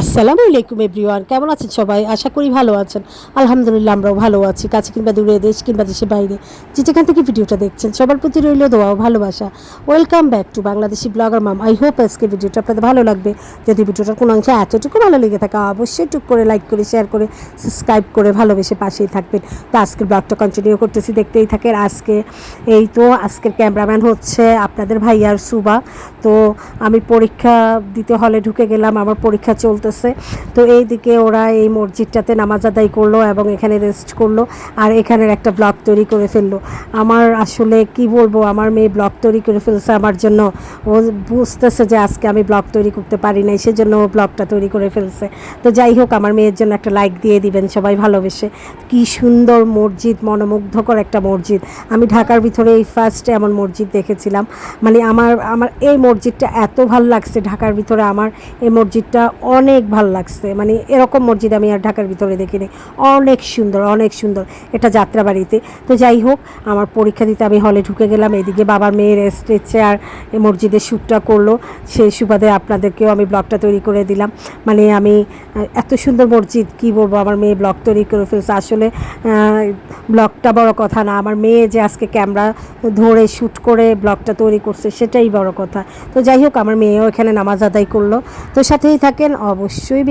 আসসালামু আলাইকুম এভরিওয়ান, কেমন আছেন সবাই? আশা করি ভালো আছেন। আলহামদুলিল্লাহ আমরাও ভালো আছি, কাছে কিংবা দূরে দেশ কিংবা দেশের বাইরে। যে যেখান থেকে ভিডিওটা দেখছেন, সবার প্রতি রইল দোয়া ও ভালোবাসা। Welcome back to Bangladeshi blogger Mum I hope আজকে ভিডিওটা আপনাদের ভালো লাগবে। যদি ভিডিওটার কোনো অংশে এতটুকু ভালো লেগে থাকে, অবশ্যই টুক করে লাইক করে শেয়ার করে সাবস্ক্রাইব করে ভালোবেসে পাশেই থাকবেন। তো আজকের ব্লগটা কন্টিনিউ করতেছি, দেখতেই থাকেন আজকে। এই তো আজকের ক্যামেরাম্যান হচ্ছে আপনাদের ভাইয়ার সুবা। তো আমি পরীক্ষা দিতে হলে ঢুকে গেলাম, আমার পরীক্ষা চলতেছে। তো এইদিকে ওরা এই মসজিদটাতে নামাজ আদায় করল এবং এখানে রেস্ট করল আর এখানের একটা ব্লগ তৈরি করে ফেলল। আমার আসলে কি বলব, আমার মেয়ে ব্লগ তৈরি করে ফেলছে আমার জন্য। ও বুঝতেছে যে আজকে আমি ব্লগ তৈরি করতে পারি নাই, সেজন্য ও ব্লগটা তৈরি করে ফেলছে। তো যাই হোক, আমার মেয়ের জন্য একটা লাইক দিয়ে দিবেন সবাই ভালোবেসে। কি সুন্দর মসজিদ, মনোমুগ্ধকর একটা মসজিদ। আমি ঢাকার ভিতরে এই ফার্স্ট এমন মসজিদ দেখেছিলাম। মানে আমার আমার এই মসজিদটা এত ভালো লাগছে ঢাকার ভিতরে। আমার এই মসজিদটা অনেক ভালো লাগছে। মানে এরকম মসজিদ আমি আর ঢাকার ভিতরে দেখিনি। অনেক সুন্দর অনেক সুন্দর এটা যাত্রাবাড়িতে। তো যাই হোক, আমার পরীক্ষা দিতে আমি হলে ঢুকে গেলাম। এদিকে বাবার মেয়ের স্টেজে আর মসজিদের শ্যুটটা করল। সেই সুবাদে আপনাদেরকেও আমি ব্লগটা তৈরি করে দিলাম। মানে আমি এত সুন্দর মসজিদ, কি বলব? আমার মেয়ে ব্লগ তৈরি করে ফেলছে। আসলে ব্লগটা বড় কথা না। আমার মেয়ে যে আজকে ক্যামেরা ধরে শ্যুট করে ব্লগটা তৈরি করছে, সেটাই বড় কথা। তো যাই হোক, আমার মেয়েও এখানে নামাজ আদায় করল। তো সাথেই থাকেন অবশ্যই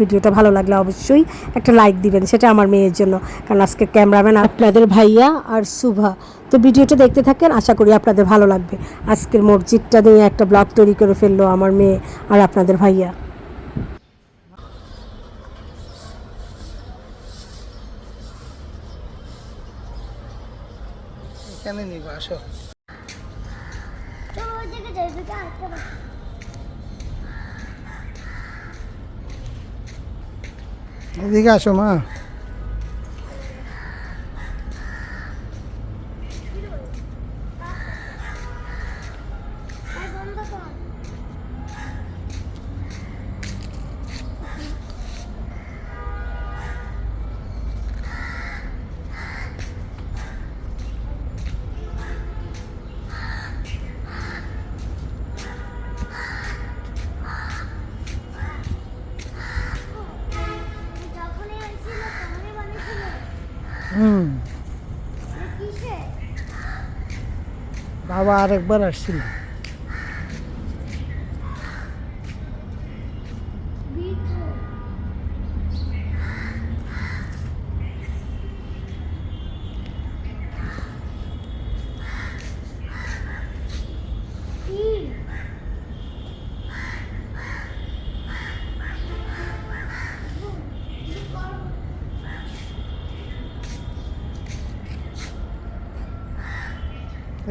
ভিডিওটা ভালো লাগলে অবশ্যই একটা লাইক দিবেন সেটা আমার মেয়ের জন্য। কারণ আজকে ক্যামেরাম্যান আপনাদের ভাইয়া আর শুভা। তো ভিডিওটা দেখতে থাকেন আশা করি আপনাদের ভালো লাগবে। আজকের মসজিদটা নিয়ে একটা ব্লগ তৈরি করে ফেলল আমার মেয়ে আর আপনাদের ভাইয়া। এখানে নিব আসো। চলো ওই দিকে যাই ওইদিকে আরেকটা বাস। হুম? বাবা আরেকবার আসছিল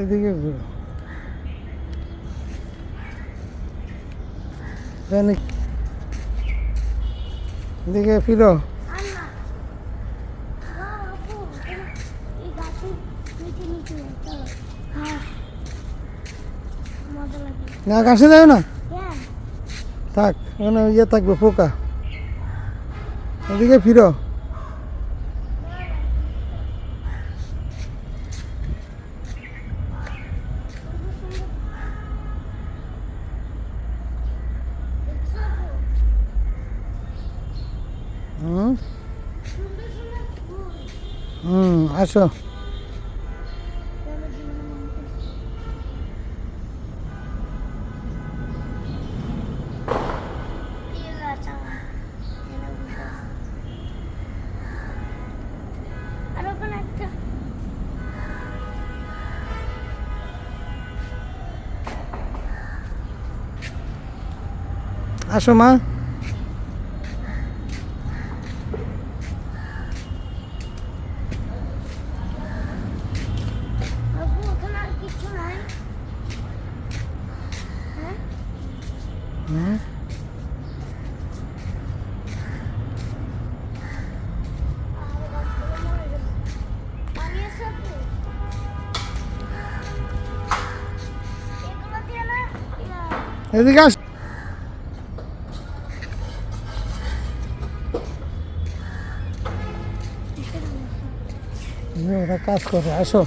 এদিকে ঘুরো। ফিরো। না। কাছে যাও না। থাক ওখানে ইয়ে থাকবে পোকা। এদিকে ফিরো হুম সুন্দর সুন্দর ফুল হুম আসো আমার জীবনে মনে করছে প্রিয় গাছ আমার এখানে বসে আছে। আর ওখানে একটা আসো মা। Mm. Εδικά Ναι, θα κάσκω, θα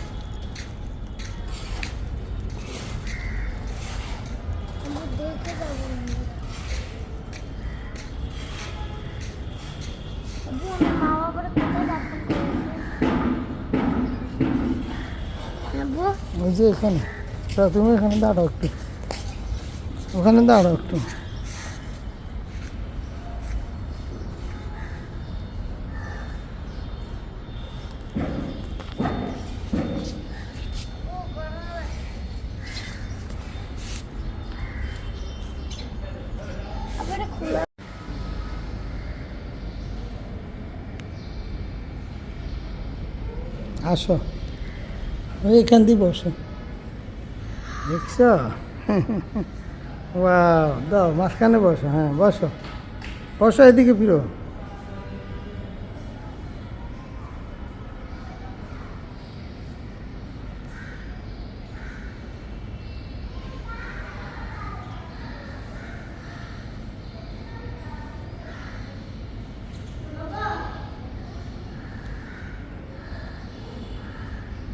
ওই যে এখানে তুমি এখানে দাঁড়াও একটু। ওখানে দাঁড়াও একটু। আসো। ওই এখান দিয়ে বসো। দেখছ? ওয়াও দাও, মাঝখানে বসো হ্যাঁ বসো। বসো এদিকে ফিরো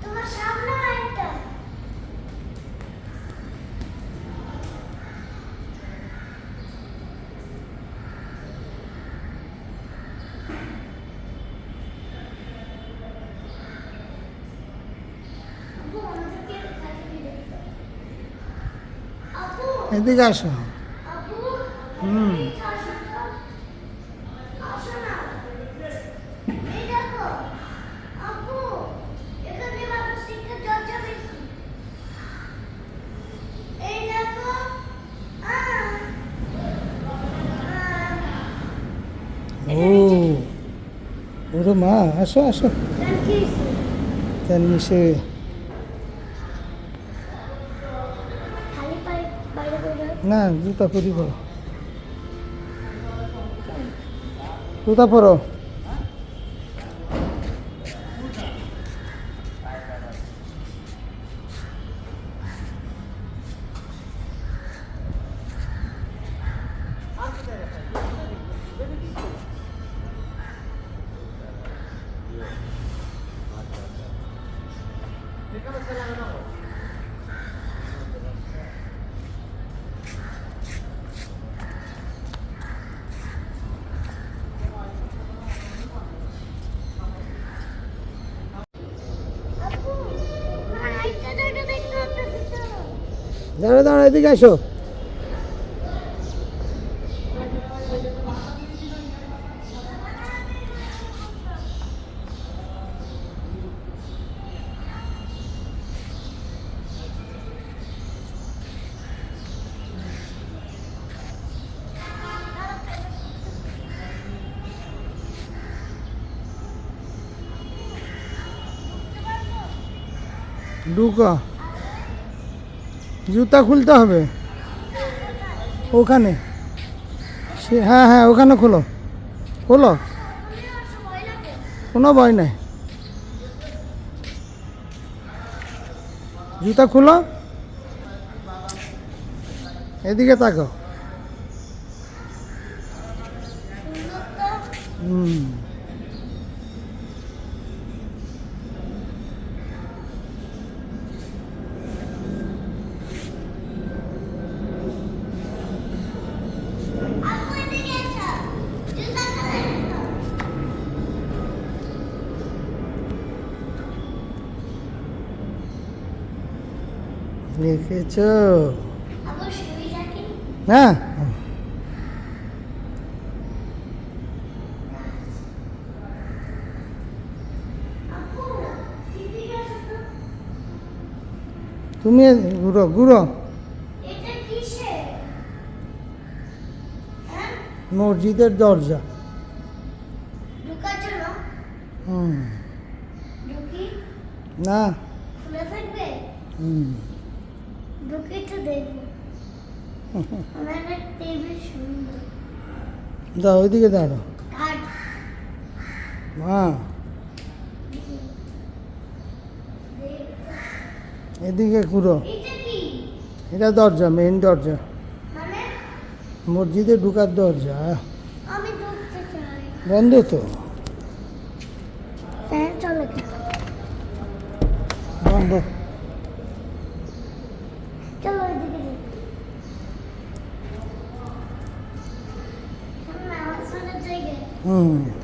তোমার সামনে একটা আপু আমাদেরকে কাছে দিয়ে দেখতে আপু এদিকে আসো আপু হুম আসো তো। আসো না এই দেখো আপু এখানে বাবু শিক্ষা চর্চা বেশি এই দেখো আহ, আহ, ও ওরে মা আসো আসো? তার মিশে খালি পায়ে বাইরে বেরোয় না জুতা পরি পরো জুতা পরো। দাঁড়া দাঁড়া এদিকে আসো। ঢুকো। জুতা খুলতে হবে। ওখানে। সে হ্যাঁ হ্যাঁ ওখানে খোলো। খোলো। কোনো ভয় নাই। জুতা খুলো। এদিকে তাকাও। হুম। হ্যাঁ এসো তো তুমি ঘুরো ঘুরো। মসজিদের দরজা। হুম। না। হুম। যাও ওইদিকে দাঁড়ো হ্যাঁ এদিকে ঘুরো। এটা দরজা মেইন দরজা। মানে? মসজিদে ঢুকার দরজা। বন্ধ তো। বন্ধ। 嗯。